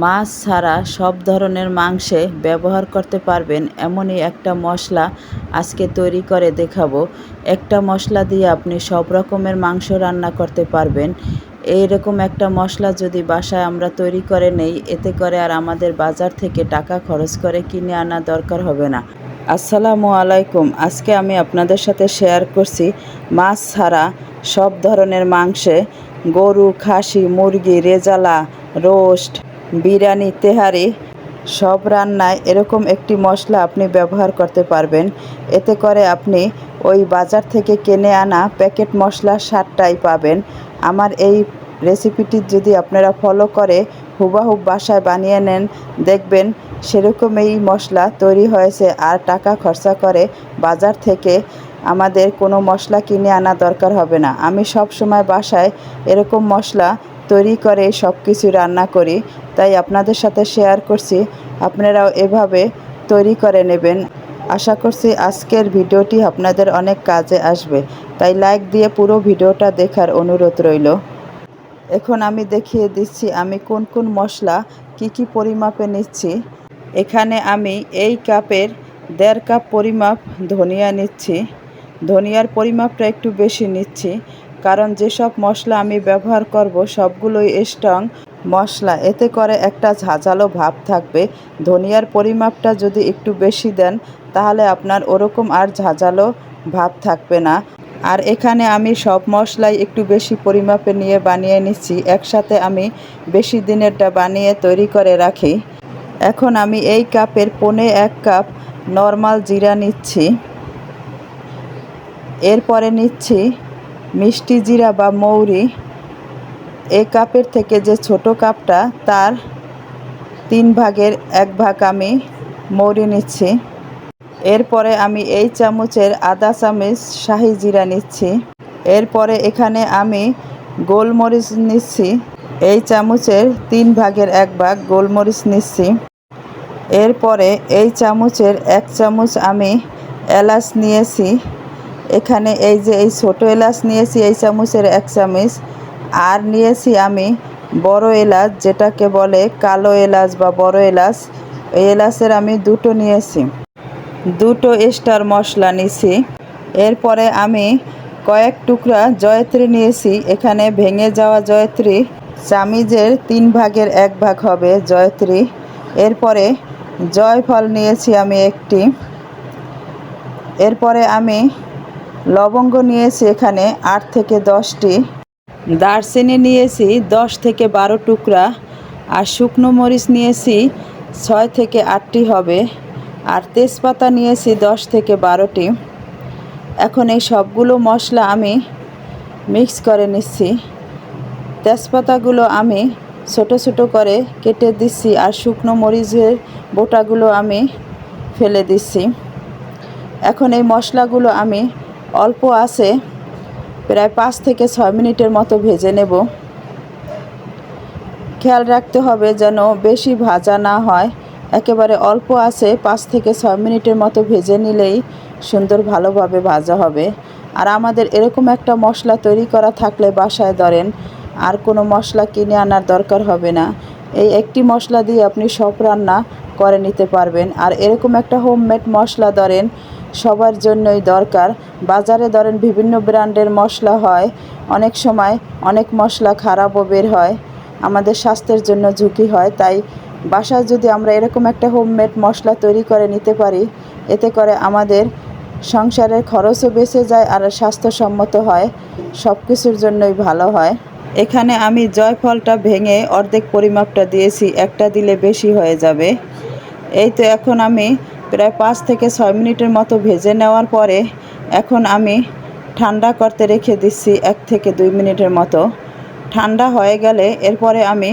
মাছ ছাড়া সব ধরনের মাংসে ব্যবহার করতে পারবেন, এমনই একটা মশলা আজকে তৈরি করে দেখাবো। একটা মশলা দিয়ে আপনি সব রকমের মাংস রান্না করতে পারবেন। এইরকম একটা মশলা যদি বাসায় আমরা তৈরি করে নেই, এতে করে আর আমাদের বাজার থেকে টাকা খরচ করে কিনে আনা দরকার হবে না। আসসালামু আলাইকুম, আজকে আমি আপনাদের সাথে শেয়ার করছি মাছ ছাড়া সব ধরনের মাংসে গরু, খাসি, মুরগি, রেজালা, রোস্ট বিরিয়ানি, তেহারি, সব রান্নায় এরকম একটি মশলা আপনি ব্যবহার করতে পারবেন। এতে করে আপনি ওই বাজার থেকে কিনে আনা প্যাকেট মশলা স্বাদটাই পাবেন। আমার এই রেসিপিটি যদি আপনারা ফলো করে হুবাহুব বাসায় বানিয়ে নেন, দেখবেন সেরকম এই মশলা তৈরি হয়েছে আর টাকা খরচা করে বাজার থেকে আমাদের কোনো মশলা কিনে আনা দরকার হবে না। আমি সব সময় বাসায় এরকম মশলা তৈরি করে সব কিছু রান্না করি। তাই আপনাদের সাথে শেয়ার করছি। আপনারাও এভাবে তৈরি করে নেবেন। আশা করছি আজকের ভিডিওটি আপনাদের অনেক কাজে আসবে। তাই লাইক দিয়ে পুরো ভিডিওটা দেখার অনুরোধ রইল। এখন আমি দেখিয়ে দিচ্ছি আমি কোন কোন মশলা কি কি পরিমাপে নিচ্ছি। এখানে আমি এই কাপের দেড় কাপ পরিমাপ ধনিয়া নিচ্ছি। ধনিয়ার পরিমাপটা একটু বেশি নিচ্ছি। কারণ যেসব মশলা আমি ব্যবহার করব, সবগুলোই স্ট্রং মশলা। এতে করে একটা ঝাঁঝালো ভাব থাকবে। ধনিয়ার পরিমাপটা যদি একটু বেশি দেন, তাহলে আপনার ওরকম আর ঝাঁঝালো ভাব থাকবে না। আর এখানে আমি সব মশলাই একটু বেশি পরিমাপে নিয়ে বানিয়ে নিচ্ছি। একসাথে আমি বেশি দিনেরটা বানিয়ে তৈরি করে রাখি। এখন আমি এই কাপের পনে এক কাপ নর্মাল জিরা নিচ্ছি। এরপরে নিচ্ছি মিষ্টি জিরা বা মৌরি এই কাপের থেকে যে ছোট কাপটা, তার তিন ভাগের এক ভাগ আমি মৌরি নিচ্ছি। এরপরে আমি এই চামচের আদা চামচ শাহি জিরা নিচ্ছি। এরপরে এখানে আমি গোলমরিচ নিচ্ছি। এই চামচের তিন ভাগের এক ভাগ গোলমরিচ নিচ্ছি। এরপরে এই চামচের এক চামচ আমি এলাচ নিয়েছি। এখানে এই যে এই ছোটো এলাচ নিয়েছি, এই চামচের এক চামচ। আর নিয়েছি আমি বড় এলাচ, যেটাকে বলে কালো এলাচ বা বড় এলাচ। এই এলাচের আমি দুটো নিয়েছি। দুটো স্টার মশলা নিয়েছি। এরপরে আমি কয়েক টুকরা জয়ত্রী নিয়েছি। এখানে ভেঙে যাওয়া জয়ত্রী চামিজের তিন ভাগের এক ভাগ হবে জয়ত্রী। এরপরে জয়ফল নিয়েছি আমি একটি। এরপরে আমি লবঙ্গ নিয়েছি এখানে আট থেকে দশটি। দারচিনি নিয়েছি দশ থেকে বারো টুকরা আর শুকনো মরিচ নিয়েছি ছয় থেকে আটটি হবে। আর তেজপাতা নিয়েছি দশ থেকে বারোটি। এখন এই সবগুলো মশলা আমি মিক্স করে নিচ্ছি। তেজপাতাগুলো আমি ছোট ছোট করে কেটে দিচ্ছি আর শুকনো মরিচের বোটাগুলো আমি ফেলে দিচ্ছি। এখন এই মশলাগুলো আমি অল্প আছে, প্রায় পাঁচ থেকে ছয় মিনিটের মতো ভেজে নেব। খেয়াল রাখতে হবে যেন বেশি ভাজা না হয়। একেবারে অল্প আছে, পাঁচ থেকে ছয় মিনিটের মতো ভেজে নিলেই সুন্দর ভালোভাবে ভাজা হবে। আর আমাদের এরকম একটা মশলা তৈরি করা থাকলে বাসায় ধরেন, আর কোনো মশলা কিনে আনার দরকার হবে না। এই একটি মশলা দিয়ে আপনি সব রান্না করে নিতে পারবেন। আর এরকম একটা হোমমেড মশলা ধরেন সবার জন্যই দরকার। বাজারে ধরেন বিভিন্ন ব্র্যান্ডের মশলা হয়, অনেক সময় অনেক মশলা খারাপও বের হয়, আমাদের স্বাস্থ্যের জন্য ঝুঁকি হয়। তাই বাসায় যদি আমরা এরকম একটা হোমমেড মশলা তৈরি করে নিতে পারি, এতে করে আমাদের সংসারের খরচও বেঁচে যায় আর স্বাস্থ্যসম্মত হয় সব কিছুর জন্যই ভালো হয়। এখানে আমি জয়ফলটা ভেঙে অর্ধেক পরিমাপটা দিয়েছি, একটা দিলে বেশি হয়ে যাবে। এই তো এখন আমি প্রায় পাঁচ থেকে ছয় মিনিটের মতো ভেজে নেওয়ার পরে এখন আমি ঠান্ডা করতে রেখে দিচ্ছি এক থেকে দুই মিনিটের মতো। ঠান্ডা হয়ে গেলে এরপরে আমি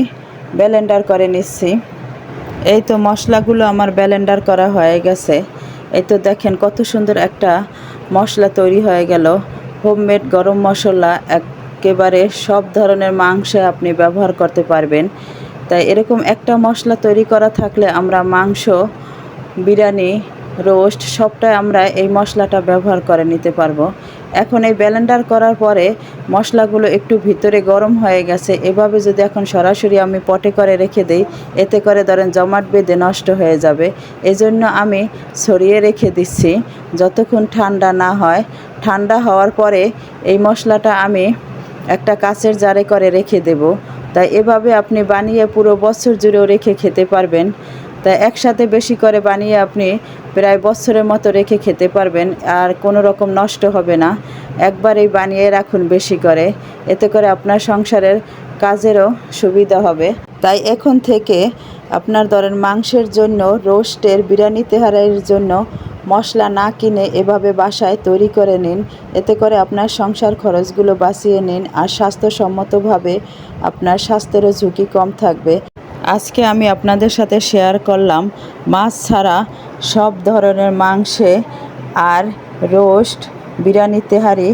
ব্লেন্ডার করে নিচ্ছি। এই তো মশলাগুলো আমার ব্লেন্ডার করা হয়ে গেছে। এই তো দেখেন কত সুন্দর একটা মশলা তৈরি হয়ে গেল। হোমমেড গরম মশলা, একেবারে সব ধরনের মাংসে আপনি ব্যবহার করতে পারবেন। তাই এরকম একটা মশলা তৈরি করা থাকলে আমরা মাংস বিরিয়ানি, রোস্ট, সবটাই আমরা এই মশলাটা ব্যবহার করে নিতে পারব। এখন এই ব্লেন্ডার করার পরে মশলাগুলো একটু ভিতরে গরম হয়ে গেছে। এভাবে যদি এখন সরাসরি আমি পটে করে রেখে দিই, এতে করে ধরেন জমাট বেঁধে নষ্ট হয়ে যাবে। এজন্য আমি ছড়িয়ে রেখে দিচ্ছি। যতক্ষণ ঠান্ডা না হয়, ঠান্ডা হওয়ার পরে এই মশলাটা আমি একটা কাচের জারে করে রেখে দেব। তাই এভাবে আপনি বানিয়ে পুরো বছর জুড়েও রেখে খেতে পারবেন। তাই একসাথে বেশি করে বানিয়ে আপনি প্রায় বছরের মতো রেখে খেতে পারবেন আর কোনো রকম নষ্ট হবে না। একবারেই বানিয়ে রাখুন বেশি করে। এতে করে আপনার সংসারের কাজেরও সুবিধা হবে। তাই এখন থেকে আপনার ধরেন মাংসের জন্য, রোস্টের বিরিয়ানি তেহারের জন্য মশলা না কিনে এভাবে বাসায় তৈরি করে নিন। এতে করে আপনার সংসার খরচগুলো বাঁচিয়ে নিন আর স্বাস্থ্যসম্মতভাবে আপনার স্বাস্থ্যেরও ঝুঁকি কম থাকবে। আজকে আমি আপনাদের সাথে শেয়ার করলাম, মাছ ছাড়া সব ধরনের মাংসে আর রোস্ট বিরিয়ানি, তেহারি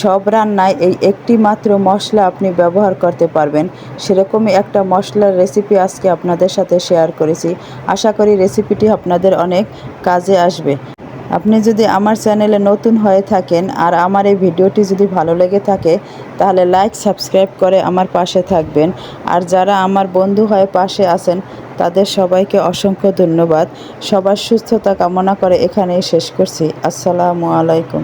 সব রান্নায় এই একটি মাত্র মশলা আপনি ব্যবহার করতে পারবেন। সেরকমই একটা মশলার রেসিপি আজকে আপনাদের সাথে শেয়ার করেছি। আশা করি রেসিপিটি আপনাদের অনেক কাজে আসবে। আপনি যদি আমার চ্যানেলে নতুন হয়ে থাকেন আর আমার এই ভিডিওটি যদি ভালো লেগে থাকে, তাহলে লাইক সাবস্ক্রাইব করে আমার পাশে থাকবেন। আর যারা আমার বন্ধু হয়ে পাশে আছেন, তাদের সবাইকে অসংখ্য ধন্যবাদ। সবার সুস্থতা কামনা করে এখানেই শেষ করছি। আসসালামু আলাইকুম।